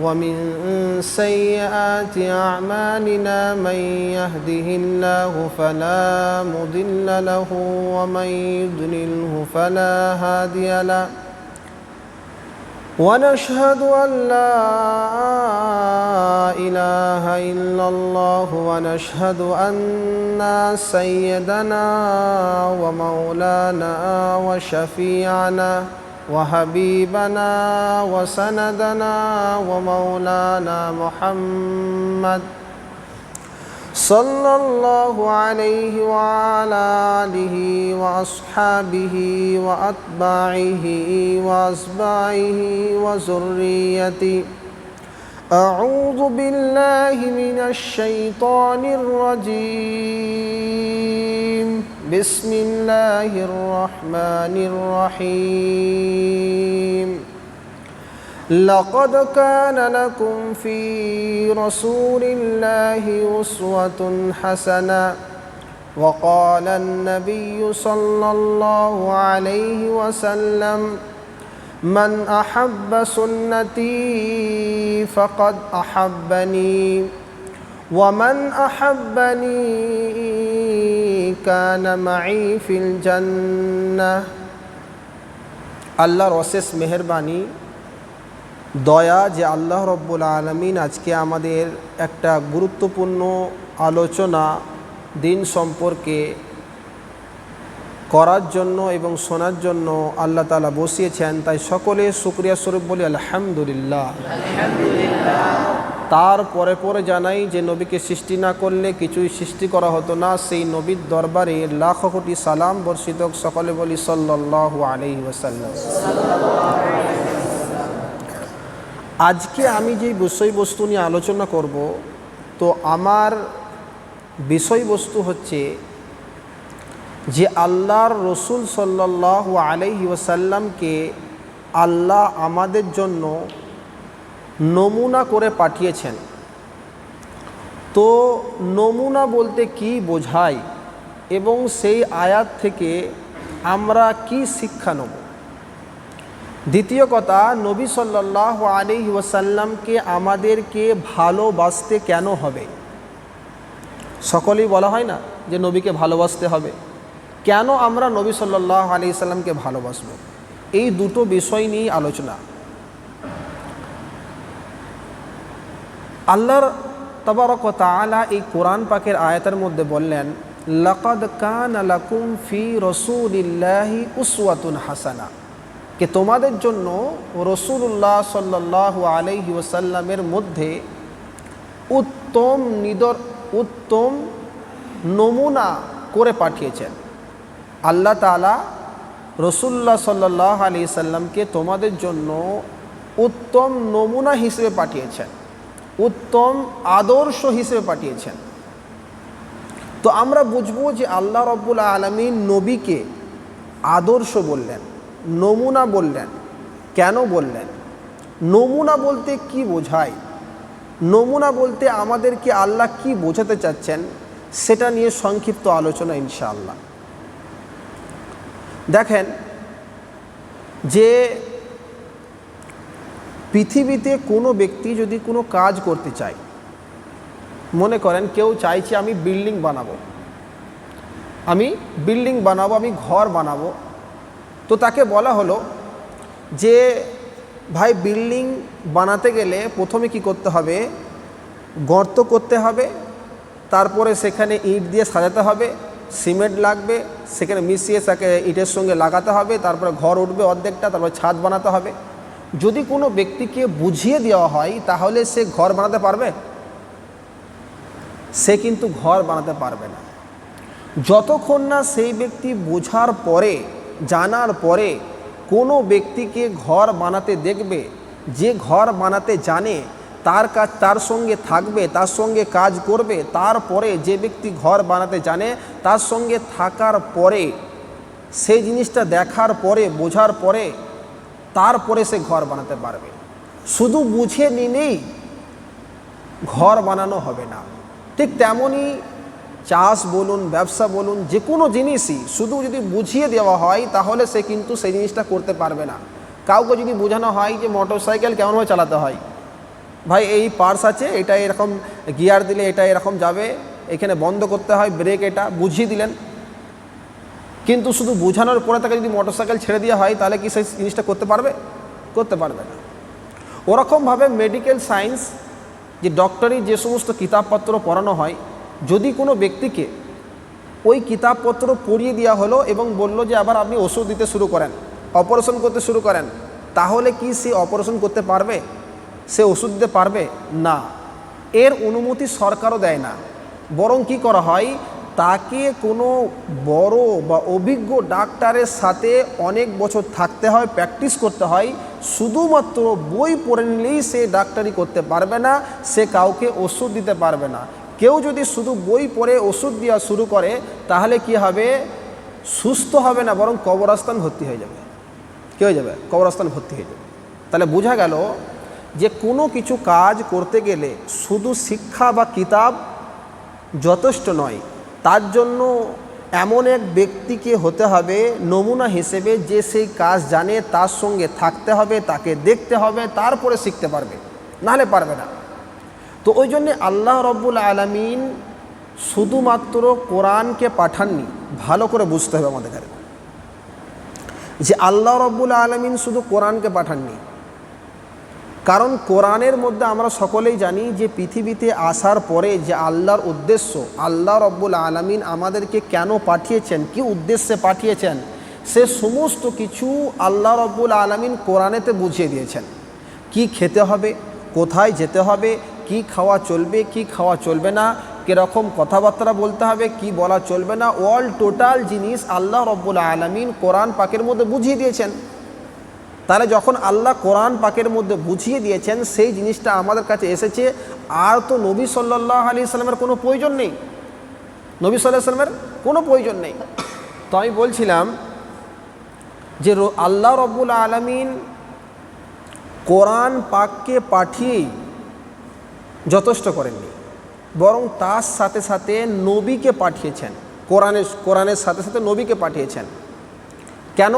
ومن سيئات أعمالنا من يهده الله فلا مضل له ومن يضلله فلا هادي له. ونشهد أن لا إله إلا الله ونشهد أن سيدنا ومولانا وشفيعنا وحبيبنا وسندنا ومولانا محمد صلى الله عليه وعلى آله وأصحابه وأتباعه وأصباعه وذريته. أعوذ بالله من الشيطان الرجيم. بسم الله الرحمن الرحيم. لقد كان لكم في رسول الله أسوة حسنة. وقال النبي صلى الله عليه وسلم من أحب سنتي فقد أحبني ومن أحبني كان معي في الجنة. الله رسس مهرباني দয়া যে আল্লাহ রব্বুল আলমিন আজকে আমাদের একটা গুরুত্বপূর্ণ আলোচনা দিন সম্পর্কে করার জন্য এবং শোনার জন্য আল্লাহ তালা বসিয়েছেন। তাই সকলে শুক্রিয়া স্বরূপ বলি আলহামদুলিল্লাহ। তার পরে পরে জানাই যে নবীকে সৃষ্টি না করলে কিছুই সৃষ্টি করা হতো না। সেই নবীর দরবারে লাখ কোটি সালাম বর্ষিত সকলে বলি সাল্লাহ আলহি ওসাল্লাম আজকে আমি যেই বিষয়বস্তু নিয়ে আলোচনা করব, তো আমার বিষয়বস্তু হচ্ছে যে আল্লাহর রসুল সাল্লাহ আলহি ওসাল্লামকে আল্লাহ আমাদের জন্য নমুনা করে পাঠিয়েছেন। তো নমুনা বলতে কি বোঝায় এবং সেই আয়াত থেকে আমরা কি শিক্ষা নেব? দ্বিতীয় কথা, নবী সাল্লাহ আলি ওয়াসাল্লামকে আমাদেরকে ভালোবাসতে কেন হবে? সকলেই বলা হয় না যে নবীকে ভালোবাসতে হবে। কেন আমরা নবী সাল্লাহ আলি সাল্লামকে ভালোবাসব? এই দুটো বিষয় নিয়েই আলোচনা। আল্লাহর তবরক তালা এই কোরআন পাকের আয়াতের মধ্যে বললেন, লকদ কান আলাকুম ফি রসুলিল্লাহি উসওয়াতুন হাসানা। কে তোমাদের জন্য রসুল্লাহ সাল্লাহ আলহি ওসাল্লামের মধ্যে উত্তম নিদর, উত্তম নমুনা করে পাঠিয়েছেন। আল্লাহ তালা রসুল্লাহ সাল্লাহ আলি সাল্লামকে তোমাদের জন্য উত্তম নমুনা হিসেবে পাঠিয়েছেন। উত্তম আদর্শ হিসেবে পাঠিয়েছেন। তো আমরা বুঝব যে আল্লাহ রব্বুল আলমী নবীকে আদর্শ বললেন। নমুনা বললেন। কেন বললেন? নমুনা বলতে কি বোঝায়? নমুনা বলতে আমাদেরকে আল্লাহ কি বোঝাতে চাচ্ছেন, সেটা নিয়ে সংক্ষিপ্ত আলোচনা ইনশাআল্লাহ। দেখেন, যে পৃথিবীতে কোনো ব্যক্তি যদি কোনো কাজ করতে চায়, মনে করেন কেউ চাইছে আমি বিল্ডিং বানাবো। আমি বিল্ডিং বানাবো, আমি ঘর বানাবো তো তাকে বলা হলো যে, ভাই, বিল্ডিং বানাতে গেলে প্রথমে কি করতে হবে? গর্ত করতে হবে, তারপরে সেখানে ইট দিয়ে সাজাতে হবে, সিমেন্ট লাগবে, সেখানে মিশিয়ে তাকে ইটের সঙ্গে লাগাতে হবে, তারপরে ঘর উঠবে অর্ধেকটা, তারপরে ছাদ বানাতে হবে। যদি কোনো ব্যক্তিকে বুঝিয়ে দেওয়া হয়, তাহলে সে ঘর বানাতে পারবে? সে কিন্তু ঘর বানাতে পারবে না। যতক্ষণ না সেই ব্যক্তি বোঝার পরে জানার পরে কোনো ব্যক্তিকে ঘর বানাতে দেখবে, যে ঘর বানাতে জানে তার কাজ তার সঙ্গে থাকবে, তার সঙ্গে কাজ করবে, তারপরে যে ব্যক্তি ঘর বানাতে জানে তার সঙ্গে থাকার পরে, সেই জিনিসটা দেখার পরে, বোঝার পরে তারপরে সে ঘর বানাতে পারবে। শুধু বুঝে নিলেই ঘর বানানো হবে না। ঠিক তেমনই চাষ বলুন, ব্যবসা বলুন, যে কোনো জিনিসই শুধু যদি বুঝিয়ে দেওয়া হয়, তাহলে সে কিন্তু সেই জিনিসটা করতে পারবে না। কাউকে যদি বোঝানো হয় যে মোটর সাইকেল কেমনভাবে চালাতে হয়, ভাই, এই পার্স আছে, এটা এরকম গিয়ার দিলে এটা এরকম যাবে, এখানে বন্ধ করতে হয়, ব্রেক এটা, বুঝিয়ে দিলেন। কিন্তু শুধু বোঝানোর পরে তাকে যদি মোটর সাইকেল ছেড়ে দেওয়া হয়, তাহলে কি সেই জিনিসটা করতে পারবে? করতে পারবে না। ওরকমভাবে মেডিকেল সায়েন্স যে ডক্টরি যে সমস্ত কিতাবপত্র পড়ানো হয় যদি কোনো ব্যক্তিকে ওই কিতাবপত্র পড়িয়ে দেওয়া হলো এবং বলল যে আবার আপনি ওষুধ দিতে শুরু করেন, অপারেশন করতে শুরু করেন, তাহলে কি সে অপারেশন করতে পারবে? সে ওষুধ দিতে পারবে? না। এর অনুমতি সরকারও দেয় না। বরং কি করা হয়? তাকে কোনো বড় বা অভিজ্ঞ ডাক্তারের সাথে অনেক বছর থাকতে হয়, প্র্যাকটিস করতে হয়, শুধুমাত্র বই পড়ে নিলেই সে ডাক্তারি করতে পারবে না, সে কাউকে ওষুধ দিতে পারবে না। কেউ যদি শুধু বই পড়ে, ওষুধ দেওয়া শুরু করে, তাহলে কি হবে? সুস্থ হবে না, বরং কবরস্থান ভর্তি হয়ে যাবে। কী হয়ে যাবে? কবরস্থান ভর্তি হয়ে যাবে। তাহলে বোঝা গেল যে কোনো কিছু কাজ করতে গেলে শুধু শিক্ষা বা কিতাব যথেষ্ট নয়। তার জন্য এমন এক ব্যক্তিকে হতে হবে নমুনা হিসেবে যে সেই কাজ জানে, তার সঙ্গে থাকতে হবে, তাকে দেখতে হবে, তারপরে শিখতে পারবে। নাহলে পারবে না। তো ওই জন্যে আল্লাহ রব্বুল আলমিন শুধুমাত্র কোরআনকে পাঠাননি, ভালো করে বুঝতে হবে আমাদের কাছে। যে আল্লাহ রব্বুল আলমিন শুধু কোরআনকে পাঠাননি। কারণ কোরআনের মধ্যে আমরা সকলেই জানি যে পৃথিবীতে আসার পরে যে আল্লাহর উদ্দেশ্য, আল্লাহ রব্বুল আলমিন আমাদেরকে কেন পাঠিয়েছেন, কি উদ্দেশ্যে পাঠিয়েছেন, সে সমস্ত কিছু আল্লাহ রব্বুল আলমিন কোরআনেতে বুঝিয়ে দিয়েছেন। কি খেতে হবে, কোথায় যেতে হবে কি খাওয়া চলবে, কি খাওয়া চলবে না, কীরকম কথাবার্তা বলতে হবে, কি বলা চলবে না অল টোটাল জিনিস আল্লাহ রব্বুল আলমিন কোরআন পাকের মধ্যে বুঝিয়ে দিয়েছেন। তাহলে যখন আল্লাহ কোরআন পাকের মধ্যে বুঝিয়ে দিয়েছেন, সেই জিনিসটা আমাদের কাছে এসেছে, আর তো নবী সাল্লাহ আলি সাল্লামের কোনো প্রয়োজন নেই। নবী সাল্লাহ সাল্লামের কোনো প্রয়োজন নেই। তো আমি বলছিলাম যে আল্লাহ রব্বুল আলমিন কোরআন পাককে পাঠিয়েই যথেষ্ট করেননি। বরং তার সাথে সাথে নবীকে পাঠিয়েছেন। কোরআনের কোরআনের সাথে সাথে নবীকে পাঠিয়েছেন। কেন?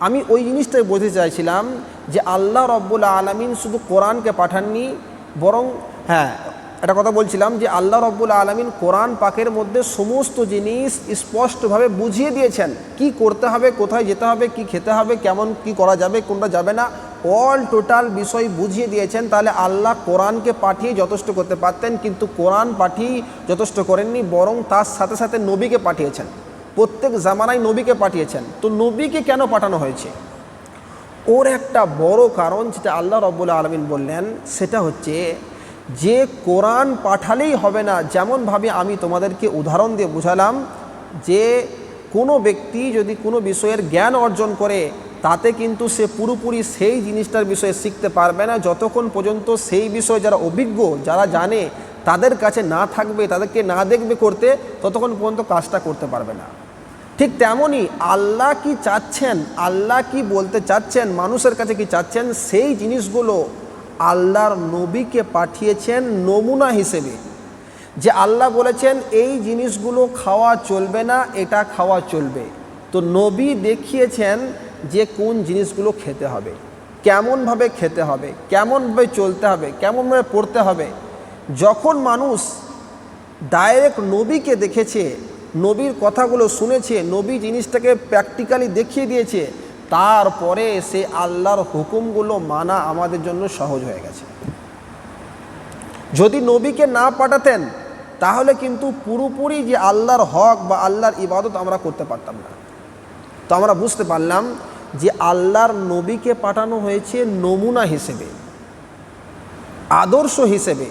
আমি ওই জিনিসটাই বলতে চাইছিলাম যে আল্লাহ রব্বুল আলমিন শুধু কোরআনকে পাঠাননি, বরং হ্যাঁ একটা কথা বলছিলাম যে আল্লাহ রব্বুল আলমিন কোরআন পাকের মধ্যে সমস্ত জিনিস স্পষ্টভাবে বুঝিয়ে দিয়েছেন। কি করতে হবে, কোথায় যেতে হবে, কি খেতে হবে, কেমন, কি করা যাবে, কোনটা যাবে না। অল টোটাল বিষয় বুঝিয়ে দিয়েছেন, তাহলে আল্লাহ কোরআনকে পাঠিয়ে যথেষ্ট করতে পারতেন, কিন্তু কোরআন পাঠিয়ে যথেষ্ট করেননি, বরং তার সাথে সাথে নবীকে পাঠিয়েছেন। প্রত্যেক জামানায় নবীকে পাঠিয়েছেন। তো নবীকে কেন পাঠানো হয়েছে? ওর একটা বড় কারণ যেটা আল্লাহ রব্বুল আলমিন বললেন, সেটা হচ্ছে যে কোরআন পাঠালেই হবে না যেমনভাবে আমি তোমাদেরকে উদাহরণ দিয়ে বুঝালাম, যে কোনো ব্যক্তি যদি কোনো বিষয়ের জ্ঞান অর্জন করে তাতে কিন্তু সে পুরোপুরি সেই জিনিসটার বিষয়ে শিখতে পারবে না। যতক্ষণ পর্যন্ত সেই বিষয়ে যারা অভিজ্ঞ, যারা জানে, তাদের কাছে না থাকবে, তাদেরকে না দেখবে করতে, ততক্ষণ পর্যন্ত কাজটা করতে পারবে না। ঠিক তেমনই আল্লাহ কি চাচ্ছেন, আল্লাহ কি বলতে চাচ্ছেন, মানুষের কাছে কি চাচ্ছেন, সেই জিনিসগুলো আল্লাহর নবীকে পাঠিয়েছেন নমুনা হিসেবে। যে আল্লাহ বলেছেন, এই জিনিসগুলো খাওয়া চলবে না, এটা খাওয়া চলবে। তো নবী দেখিয়েছেন যে কোন জিনিসগুলো খেতে হবে, কেমনভাবে খেতে হবে, কেমনভাবে চলতে হবে, কেমনভাবে পড়তে হবে। যখন মানুষ ডাইরেক্ট নবীকে দেখেছে, নবীর কথাগুলো শুনেছে, নবী জিনিসটাকে প্র্যাকটিক্যালি দেখিয়ে দিয়েছে, তারপরে সে আল্লাহর হুকুমগুলো মানা আমাদের জন্য সহজ হয়ে গেছে। যদি নবীকে না পাঠাতেন, তাহলে কিন্তু পুরোপুরি যে আল্লাহর হক বা আল্লাহর ইবাদত আমরা করতে পারতাম না। তো আমরা বুঝতে পারলাম যে আল্লাহর নবীকে পাঠানো হয়েছে নমুনা হিসেবে, আদর্শ হিসেবে,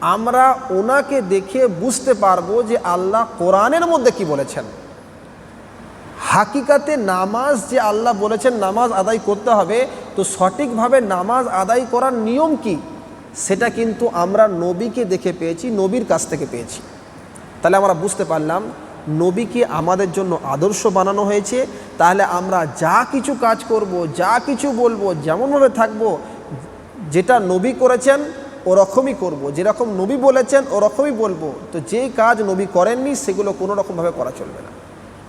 আমরা ওনাকে দেখে বুঝতে পারব যে আল্লাহ কোরআনের মধ্যে কি বলেছেন। হাকিকাতে নামাজ যে আল্লাহ বলেছেন নামাজ আদায় করতে হবে, তো সঠিকভাবে নামাজ আদায় করার নিয়ম কি? সেটা কিন্তু আমরা নবীকে দেখে পেয়েছি, নবীর কাছ থেকে পেয়েছি। তাহলে আমরা বুঝতে পারলাম নবীকে আমাদের জন্য আদর্শ বানানো হয়েছে, তাহলে আমরা যা কিছু কাজ করব, যা কিছু বলব, যেমনভাবে থাকব, যেটা নবী করেছেন, ওরকমই করব। যেরকম নবী বলেছেন, ওরকমই বলব। তো যেই কাজ নবী করেননি, সেগুলো কোনোরকমভাবে করা চলবে না।